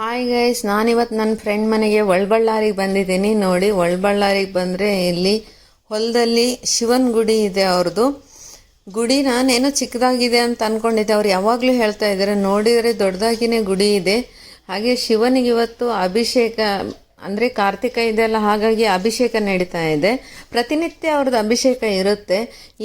Hi guys ನಾನಿವತ್ತು ನನ್ನ friend ಮನೆಗೆ ಒಳಬಳ್ಳಾರಿಗೆ ಬಂದಿದ್ದೀನಿ. ನೋಡಿ ಒಳಬಳ್ಳಾರಿಗೆ ಬಂದರೆ ಇಲ್ಲಿ ಹೊಲದಲ್ಲಿ ಶಿವನ ಗುಡಿ ಇದೆ ಅವ್ರದ್ದು ಗುಡಿ ನಾನೇನೋ ಚಿಕ್ಕದಾಗಿದೆ ಅಂತ ಅಂದ್ಕೊಂಡಿದ್ದೆ ಅವ್ರು ಯಾವಾಗಲೂ ಹೇಳ್ತಾ ಇದ್ದಾರೆ ನೋಡಿದರೆ ದೊಡ್ಡದಾಗಿನೇ ಗುಡಿ ಇದೆ. ಹಾಗೆ ಶಿವನಿಗೆ ಇವತ್ತು ಅಭಿಷೇಕ, ಅಂದರೆ ಕಾರ್ತಿಕ ಇದೆಲ್ಲ ಹಾಗಾಗಿ ಅಭಿಷೇಕ ನಡೀತಾ ಇದೆ. ಪ್ರತಿನಿತ್ಯ ಅವ್ರದ್ದು ಅಭಿಷೇಕ ಇರುತ್ತೆ.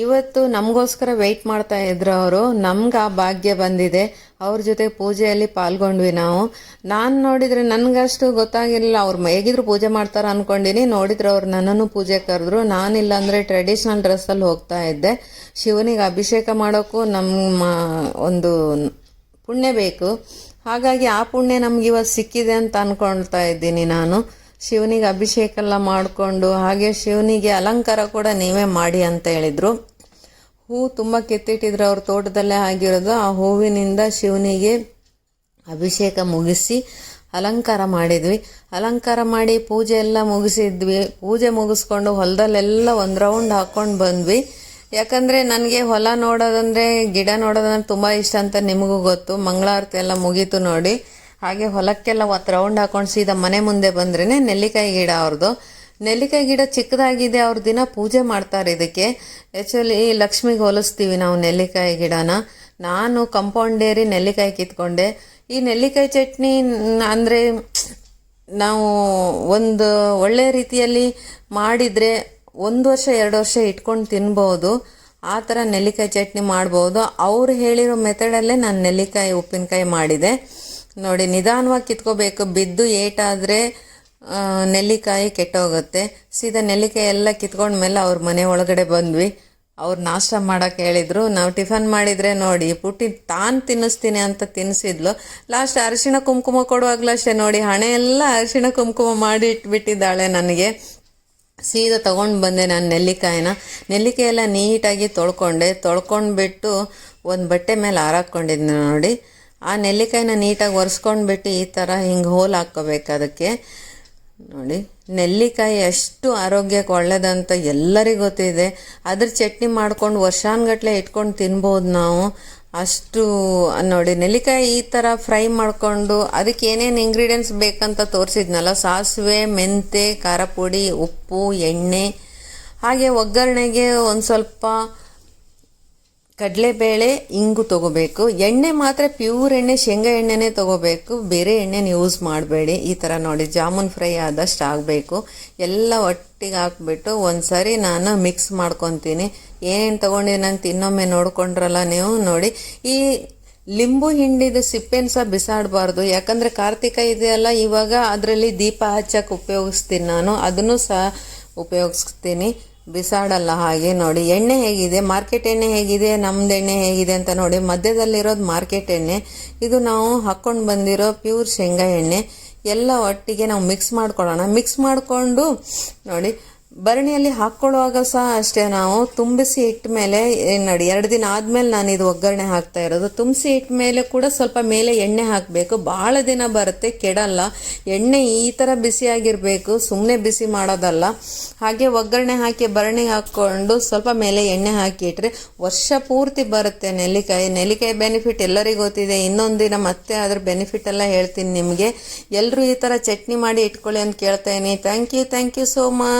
ಇವತ್ತು ನಮಗೋಸ್ಕರ ವೆಯ್ಟ್ ಮಾಡ್ತಾ ಇದ್ರು ಅವರು. ನಮ್ಗೆ ಆ ಭಾಗ್ಯ ಬಂದಿದೆ. ಅವ್ರ ಜೊತೆ ಪೂಜೆಯಲ್ಲಿ ಪಾಲ್ಗೊಂಡ್ವಿ ನಾವು. ನಾನು ನೋಡಿದ್ರೆ ನನಗಷ್ಟು ಗೊತ್ತಾಗಿರಲಿಲ್ಲ. ಅವ್ರು ಹೇಗಿದ್ರು ಪೂಜೆ ಮಾಡ್ತಾರ ಅನ್ಕೊಂಡಿನಿ. ನೋಡಿದ್ರೆ ಅವ್ರು ನನ್ನನ್ನು ಪೂಜೆ ಕರೆದ್ರು. ನಾನಿಲ್ಲ ಅಂದರೆ ಟ್ರೆಡಿಷ್ನಲ್ ಡ್ರೆಸ್ಸಲ್ಲಿ ಹೋಗ್ತಾ ಇದ್ದೆ. ಶಿವನಿಗೆ ಅಭಿಷೇಕ ಮಾಡೋಕ್ಕೂ ನಮ್ಮ ಒಂದು ಪುಣ್ಯ ಬೇಕು. ಹಾಗಾಗಿ ಆ ಪುಣ್ಯ ನಮ್ಗೆ ಇವತ್ತು ಸಿಕ್ಕಿದೆ ಅಂತ ಅಂದ್ಕೊಳ್ತಾ ಇದ್ದೀನಿ ನಾನು. ಶಿವನಿಗೆ ಅಭಿಷೇಕ ಎಲ್ಲ ಮಾಡಿಕೊಂಡು, ಹಾಗೆ ಶಿವನಿಗೆ ಅಲಂಕಾರ ಕೂಡ ನೀವೇ ಮಾಡಿ ಅಂತ ಹೇಳಿದರು. ಹೂ ತುಂಬ ಕೆತ್ತಿಟ್ಟಿದ್ರು ಅವ್ರ ತೋಟದಲ್ಲೇ ಆಗಿರೋದು. ಆ ಹೂವಿನಿಂದ ಶಿವನಿಗೆ ಅಭಿಷೇಕ ಮುಗಿಸಿ ಅಲಂಕಾರ ಮಾಡಿದ್ವಿ. ಅಲಂಕಾರ ಮಾಡಿ ಪೂಜೆ ಎಲ್ಲ ಮುಗಿಸಿದ್ವಿ. ಪೂಜೆ ಮುಗಿಸ್ಕೊಂಡು ಹೊಲದಲ್ಲೆಲ್ಲ ಒಂದು ರೌಂಡ್ ಹಾಕ್ಕೊಂಡು ಬಂದ್ವಿ. ಯಾಕಂದರೆ ನನಗೆ ಹೊಲ ನೋಡೋದಂದರೆ, ಗಿಡ ನೋಡೋದಂದ್ರೆ ತುಂಬ ಇಷ್ಟ ಅಂತ ನಿಮಗೂ ಗೊತ್ತು. ಮಂಗಳಾರತಿ ಎಲ್ಲ ಮುಗೀತು ನೋಡಿ. ಹಾಗೆ ಹೊಲಕ್ಕೆಲ್ಲ ಒತ್ತು ರೌಂಡ್ ಹಾಕೊಂಡು ಸೀದಾ ಮನೆ ಮುಂದೆ ಬಂದ್ರೇ ನೆಲ್ಲಿಕಾಯಿ ಗಿಡ ಅವ್ರದ್ದು ನೆಲ್ಲಿಕಾಯಿ ಗಿಡ ಚಿಕ್ಕದಾಗಿದೆ, ಅವ್ರ ದಿನ ಪೂಜೆ ಮಾಡ್ತಾರೆ ಇದಕ್ಕೆ. ಆ್ಯಕ್ಚುಲಿ ಲಕ್ಷ್ಮಿಗೆ ಹೋಲಿಸ್ತೀವಿ ನಾವು ನೆಲ್ಲಿಕಾಯಿ ಗಿಡನ. ನಾನು ಕಂಪೌಂಡ್ ಏರಿ ನೆಲ್ಲಿಕಾಯಿ ಕಿತ್ಕೊಂಡೆ. ಈ ನೆಲ್ಲಿಕಾಯಿ ಚಟ್ನಿ ಅಂದರೆ ನಾವು ಒಂದು ಒಳ್ಳೆಯ ರೀತಿಯಲ್ಲಿ ಮಾಡಿದರೆ ಒಂದು ವರ್ಷ, ಎರಡು ವರ್ಷ ಇಟ್ಕೊಂಡು ತಿನ್ಬೋದು. ಆ ಥರ ನೆಲ್ಲಿಕಾಯಿ ಚಟ್ನಿ ಮಾಡ್ಬೋದು. ಅವ್ರು ಹೇಳಿರೋ ಮೆಥಡಲ್ಲೇ ನಾನು ನೆಲ್ಲಿಕಾಯಿ, ಉಪ್ಪಿನಕಾಯಿ ಮಾಡಿದೆ. ನೋಡಿ, ನಿಧಾನವಾಗಿ ಕಿತ್ಕೋಬೇಕು. ಬಿದ್ದು ಏಟಾದರೆ ನೆಲ್ಲಿಕಾಯಿ ಕೆಟ್ಟೋಗುತ್ತೆ. ಸೀದಾ ನೆಲ್ಲಿಕಾಯಿ ಎಲ್ಲ ಕಿತ್ಕೊಂಡ್ಮೇಲೆ ಅವ್ರ ಮನೆ ಒಳಗಡೆ ಬಂದ್ವಿ. ಅವ್ರು ನಾಷ್ಟ ಮಾಡೋಕೆ ಹೇಳಿದರು. ನಾವು ಟಿಫನ್ ಮಾಡಿದರೆ ನೋಡಿ, ಪುಟ್ಟಿ ತಾನು ತಿನ್ನಿಸ್ತೀನಿ ಅಂತ ತಿನ್ನಿಸಿದ್ಲು ಲಾಸ್ಟ್ ಅರಿಶಿಣ ಕುಂಕುಮ ಕೊಡುವಾಗಲಷ್ಟೇ ನೋಡಿ, ಹಣೆ ಎಲ್ಲ ಅರಿಶಿಣ ಕುಂಕುಮ ಮಾಡಿ ಇಟ್ಬಿಟ್ಟಿದ್ದಾಳೆ ನನಗೆ. ಸೀದಾ ತೊಗೊಂಡು ಬಂದೆ ನಾನು ನೆಲ್ಲಿಕಾಯಿನ. ನೆಲ್ಲಿಕಾಯೆಲ್ಲ ನೀಟಾಗಿ ತೊಳ್ಕೊಂಡೆ. ತೊಳ್ಕೊಂಡ್ಬಿಟ್ಟು ಒಂದು ಬಟ್ಟೆ ಮೇಲೆ ಹಾರಾಕ್ಕೊಂಡಿದ್ದೆ ನೋಡಿ. ಆ ನೆಲ್ಲಿಕಾಯಿನ ನೀಟಾಗಿ ಒರೆಸ್ಕೊಂಡ್ಬಿಟ್ಟು ಈ ಥರ ಹಿಂಗೆ ಹೋಲ್ ಹಾಕ್ಕೋಬೇಕು ಅದಕ್ಕೆ. ನೋಡಿ, ನೆಲ್ಲಿಕಾಯಿ ಎಷ್ಟು ಆರೋಗ್ಯಕ್ಕೆ ಒಳ್ಳೇದಂತ ಎಲ್ಲರಿಗೂ ಗೊತ್ತಿದೆ. ಅದ್ರ ಚಟ್ನಿ ಮಾಡ್ಕೊಂಡು ವರ್ಷಾನ್ಗಟ್ಲೆ ಇಟ್ಕೊಂಡು ತಿನ್ಬೋದು ನಾವು. ಅಷ್ಟು, ನೋಡಿ, ನೆಲ್ಲಿಕಾಯಿ ಈ ಥರ ಫ್ರೈ ಮಾಡಿಕೊಂಡು ಅದಕ್ಕೆ ಏನೇನು ಇಂಗ್ರೀಡಿಯೆಂಟ್ಸ್ ಬೇಕಂತ ತೋರಿಸಿದ್ನಲ್ಲ, ಸಾಸಿವೆ, ಮೆಂತೆ, ಖಾರ ಪುಡಿ, ಉಪ್ಪು, ಎಣ್ಣೆ, ಹಾಗೆ ಒಗ್ಗರಣೆಗೆ ಒಂದು ಸ್ವಲ್ಪ ಕಡಲೆಬೇಳೆ ಇಂಗು ತಗೋಬೇಕು. ಎಣ್ಣೆ ಮಾತ್ರ ಪ್ಯೂರ್ ಎಣ್ಣೆ, ಶೇಂಗಾ ಎಣ್ಣೆನೇ ತೊಗೋಬೇಕು. ಬೇರೆ ಎಣ್ಣೆನ ಯೂಸ್ ಮಾಡಬೇಡಿ. ಈ ಥರ ನೋಡಿ ಜಾಮೂನ್ ಫ್ರೈ ಆದಷ್ಟು ಆಗಬೇಕು. ಎಲ್ಲ ಒಟ್ಟಿಗೆ ಹಾಕ್ಬಿಟ್ಟು ಒಂದು ಸರಿ ನಾನು ಮಿಕ್ಸ್ ಮಾಡ್ಕೊತೀನಿ. ಏನೇನು ತೊಗೊಂಡಿದ್ದೀನಿ ಅಂತ ಇನ್ನೊಮ್ಮೆ ನೋಡ್ಕೊಂಡ್ರಲ್ಲ ನೀವು ನೋಡಿ. ಈ ಲಿಂಬು ಹಿಂಡಿದ ಸಿಪ್ಪೆನ ಸಹ ಬಿಸಾಡಬಾರ್ದು. ಯಾಕಂದರೆ ಕಾರ್ತಿಕ ಇದೆಯಲ್ಲ ಇವಾಗ ಅದರಲ್ಲಿ ದೀಪ ಹಚ್ಚಕ್ಕೆ ಉಪಯೋಗಿಸ್ತೀನಿ ನಾನು. ಅದನ್ನು ಸಹ ಉಪಯೋಗಿಸ್ತೀನಿ. ಬಿಸಾಡಲ್ಲ ಹಾಗೆ ನೋಡಿ. ಎಣ್ಣೆ ಹೇಗಿದೆ? ಮಾರ್ಕೆಟ್ ಎಣ್ಣೆ ಹೇಗಿದೆ? ನಮ್ದು ಎಣ್ಣೆ ಹೇಗಿದೆ ಅಂತ ನೋಡಿ. ಮಧ್ಯದಲ್ಲಿರೋದು ಮಾರ್ಕೆಟ್ ಎಣ್ಣೆ. ಇದು ನಾವು ಹಾಕ್ಕೊಂಡು ಬಂದಿರೋ ಪ್ಯೂರ್ ಶೇಂಗಾ ಎಣ್ಣೆ. ಎಲ್ಲ ಒಟ್ಟಿಗೆ ನಾವು ಮಿಕ್ಸ್ ಮಾಡ್ಕೊಳ್ಳೋಣ. ಮಿಕ್ಸ್ ಮಾಡಿಕೊಂಡು ನೋಡಿ ಭರಣಿಯಲ್ಲಿ ಹಾಕ್ಕೊಳ್ಳುವಾಗ ಸಹ ಅಷ್ಟೇ, ನಾವು ತುಂಬಿಸಿ ಇಟ್ಟ ಮೇಲೆ ನಡಿ, ಎರಡು ದಿನ ಆದಮೇಲೆ ನಾನು ಇದು ಒಗ್ಗರಣೆ ಹಾಕ್ತಾ ಇರೋದು. ತುಂಬಿಸಿ ಇಟ್ಟ ಮೇಲೆ ಕೂಡ ಸ್ವಲ್ಪ ಮೇಲೆ ಎಣ್ಣೆ ಹಾಕಬೇಕು. ಭಾಳ ದಿನ ಬರುತ್ತೆ, ಕೆಡಲ್ಲ. ಎಣ್ಣೆ ಈ ಥರ ಬಿಸಿಯಾಗಿರಬೇಕು ಸುಮ್ಮನೆ ಬಿಸಿ ಮಾಡೋದಲ್ಲ. ಹಾಗೆ ಒಗ್ಗರಣೆ ಹಾಕಿ, ಭರಣಿಗೆ ಹಾಕ್ಕೊಂಡು ಸ್ವಲ್ಪ ಮೇಲೆ ಎಣ್ಣೆ ಹಾಕಿ ಇಟ್ಟರೆ ವರ್ಷ ಪೂರ್ತಿ ಬರುತ್ತೆ ನೆಲ್ಲಿಕಾಯಿ. ನೆಲ್ಲಿಕಾಯಿ ಬೆನಿಫಿಟ್ ಎಲ್ಲರಿಗೂ ಗೊತ್ತಿದೆ. ಇನ್ನೊಂದು ದಿನ ಮತ್ತೆ ಅದ್ರ ಬೆನಿಫಿಟ್ ಎಲ್ಲ ಹೇಳ್ತೀನಿ ನಿಮಗೆ. ಎಲ್ಲರೂ ಈ ಥರ ಚಟ್ನಿ ಮಾಡಿ ಇಟ್ಕೊಳ್ಳಿ ಅಂತ ಕೇಳ್ತಾ thank you thank you so much